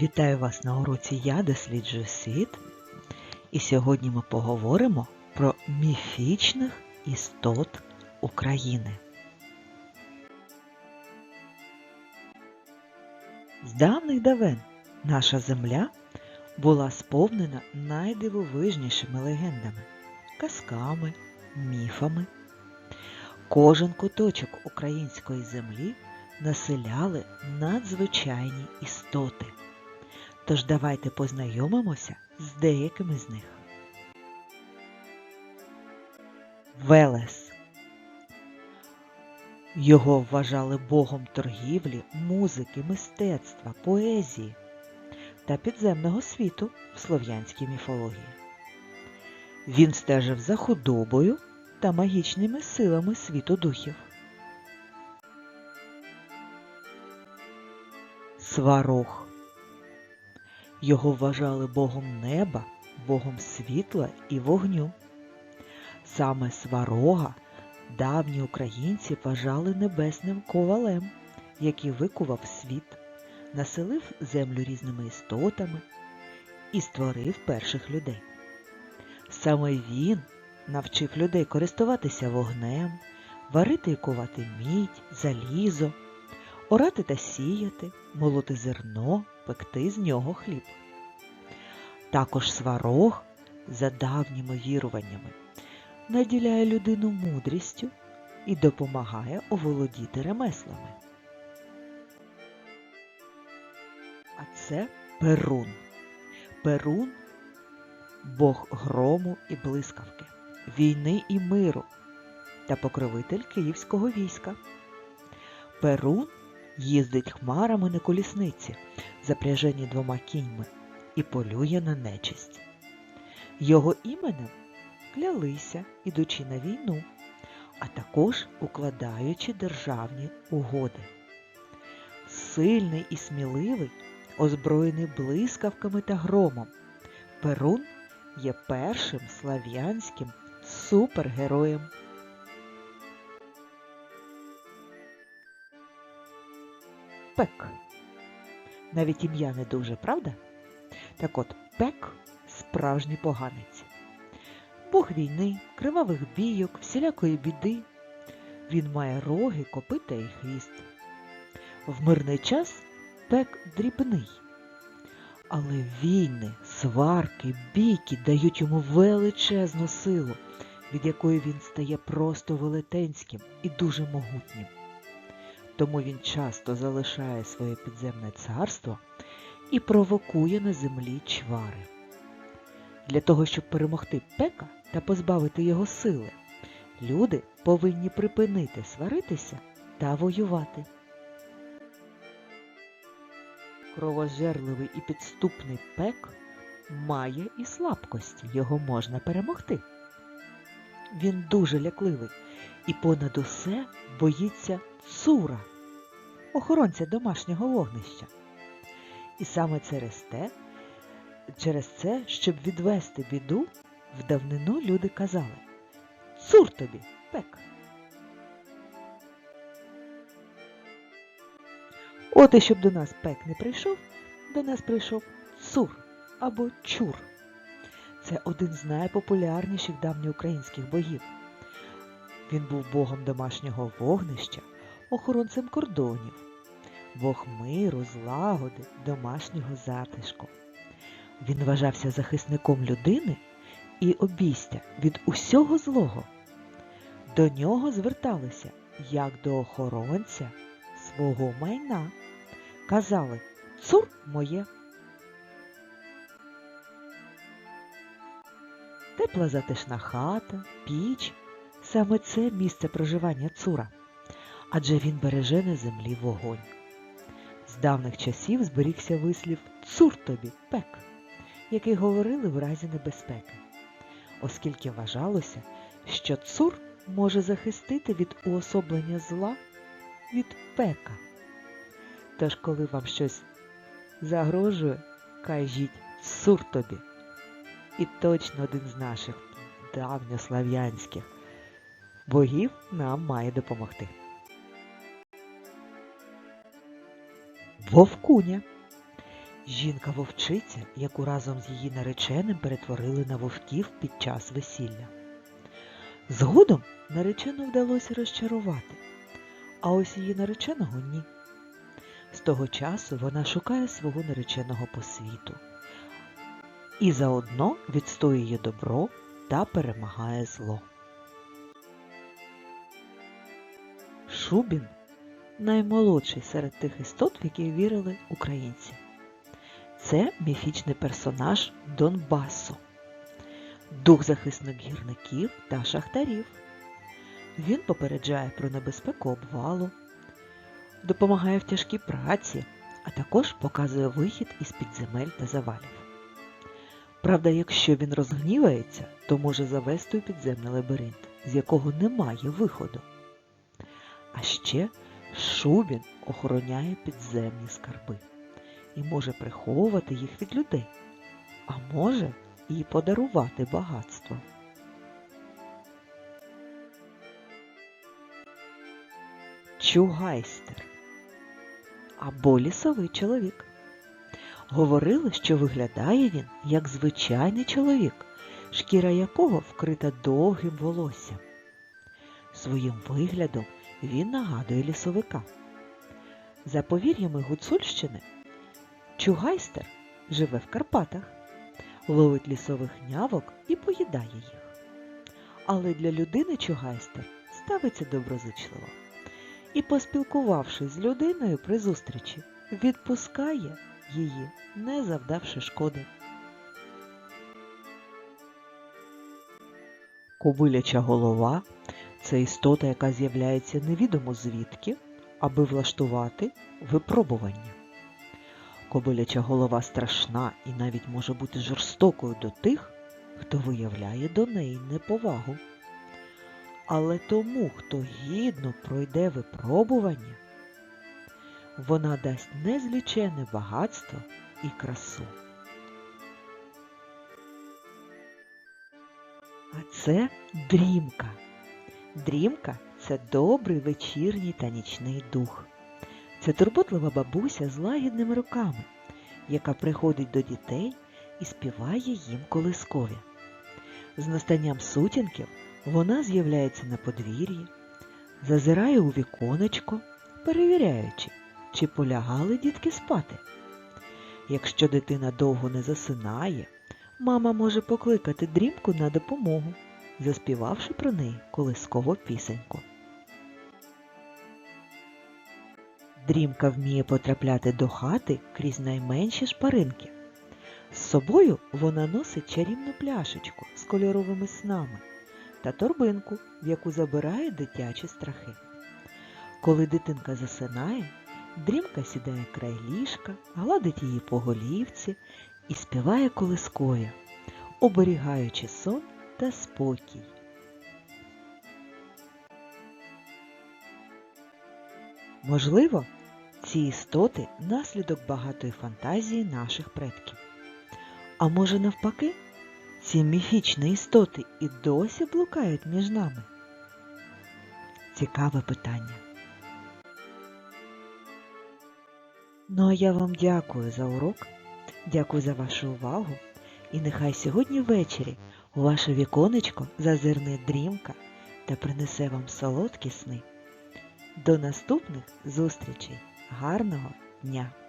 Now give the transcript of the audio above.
Вітаю вас на уроці Я досліджую світ. І сьогодні ми поговоримо про міфічних істот України. З давних давен наша земля була сповнена найдивовижнішими легендами, казками, міфами. Кожен куточок української землі населяли надзвичайні істоти. Тож давайте познайомимося з деякими з них. Велес. Його вважали богом торгівлі, музики, мистецтва, поезії та підземного світу в слов'янській міфології. Він стежив за худобою та магічними силами світу духів. Сварог. Його вважали богом неба, богом світла і вогню. Саме сварога давні українці вважали небесним ковалем, який викував світ, населив землю різними істотами і створив перших людей. Саме він навчив людей користуватися вогнем, варити і кувати мідь, залізо, орати та сіяти, молоти зерно, пекти з нього хліб. Також сварог, за давніми віруваннями, наділяє людину мудрістю і допомагає оволодіти ремеслами. А це Перун. Перун бог грому і блискавки, війни і миру та покровитель київського війська. Перун їздить хмарами на колісниці, запряжені двома кіньми, і полює на нечисть. Його іменем клялися, ідучи на війну, а також укладаючи державні угоди. Сильний і сміливий, озброєний блискавками та громом, Перун є першим слав'янським супергероєм. Пек. Навіть ім'я не дуже, правда? Так от, Пек справжній поганець. Бог війни, кривавих бійок, всілякої біди. Він має роги, копита і хвіст. В мирний час пек дрібний. Але війни, сварки, бійки дають йому величезну силу, від якої він стає просто велетенським і дуже могутнім. Тому він часто залишає своє підземне царство і провокує на землі чвари. Для того, щоб перемогти пека та позбавити його сили, люди повинні припинити сваритися та воювати. Кровожерливий і підступний пек має і слабкості, його можна перемогти. Він дуже лякливий і понад усе боїться цура, охоронця домашнього вогнища. І саме через те, через це, щоб відвести біду, в давнину люди казали Цур тобі, пек. От і щоб до нас пек не прийшов, до нас прийшов цур або чур. Це один з найпопулярніших давньоукраїнських богів. Він був богом домашнього вогнища, охоронцем кордонів, бог миру, злагоди, домашнього затишку. Він вважався захисником людини і обійстя від усього злого. До нього зверталися як до охоронця свого майна. Казали Цур моє. Тепла затишна хата, піч саме це місце проживання цура, адже він береже на землі вогонь. З давних часів зберігся вислів Цур тобі, пек, який говорили в разі небезпеки, оскільки вважалося, що цур може захистити від уособлення зла від пека. Тож, коли вам щось загрожує, кажіть цур тобі. І точно один з наших давньослав'янських богів нам має допомогти. Вовкуня жінка-вовчиця, яку разом з її нареченим перетворили на вовків під час весілля. Згодом наречену вдалося розчарувати, а ось її нареченого ні. З того часу вона шукає свого нареченого по світу і заодно відстоює добро та перемагає зло. Шубін наймолодший серед тих істот, в які вірили українці. Це міфічний персонаж Донбасу, дух захисник гірників та шахтарів. Він попереджає про небезпеку обвалу, допомагає в тяжкій праці, а також показує вихід із підземель та завалів. Правда, якщо він розгнівається, то може завести у підземний лабіринт, з якого немає виходу. А ще Шубін охороняє підземні скарби і може приховувати їх від людей, а може і подарувати багатство. Чугайстер або лісовий чоловік. Говорили, що виглядає він як звичайний чоловік, шкіра якого вкрита довгим волоссям. Своїм виглядом він нагадує лісовика. За повір'ями Гуцульщини, Чугайстер живе в Карпатах, ловить лісових нявок і поїдає їх. Але для людини Чугайстер ставиться доброзичливо і, поспілкувавшись з людиною при зустрічі, відпускає її, не завдавши шкоди. Кобиляча голова це істота, яка з'являється невідомо звідки, аби влаштувати випробування. Кобиляча голова страшна і навіть може бути жорстокою до тих, хто виявляє до неї неповагу. Але тому, хто гідно пройде випробування, вона дасть незлічене багатство і красу. А це дрімка. Дрімка це добрий вечірній та нічний дух. Це турботлива бабуся з лагідними руками, яка приходить до дітей і співає їм колискові. З настанням сутінків вона з'являється на подвір'ї, зазирає у віконечко, перевіряючи, чи полягали дітки спати. Якщо дитина довго не засинає, мама може покликати дрімку на допомогу, заспівавши про неї колискову пісеньку. Дрімка вміє потрапляти до хати крізь найменші шпаринки. З собою вона носить чарівну пляшечку з кольоровими снами та торбинку, в яку забирає дитячі страхи. Коли дитинка засинає, дрімка сідає край ліжка, гладить її по голівці і співає колискові, оберігаючи сон та спокій. Можливо, ці істоти наслідок багатої фантазії наших предків. А може навпаки, ці міфічні істоти і досі блукають між нами? Цікаве питання. Ну а я вам дякую за урок, дякую за вашу увагу. І нехай сьогодні ввечері у ваше віконечко зазирне дрімка та принесе вам солодкі сни. До наступних зустрічей! Гарного дня!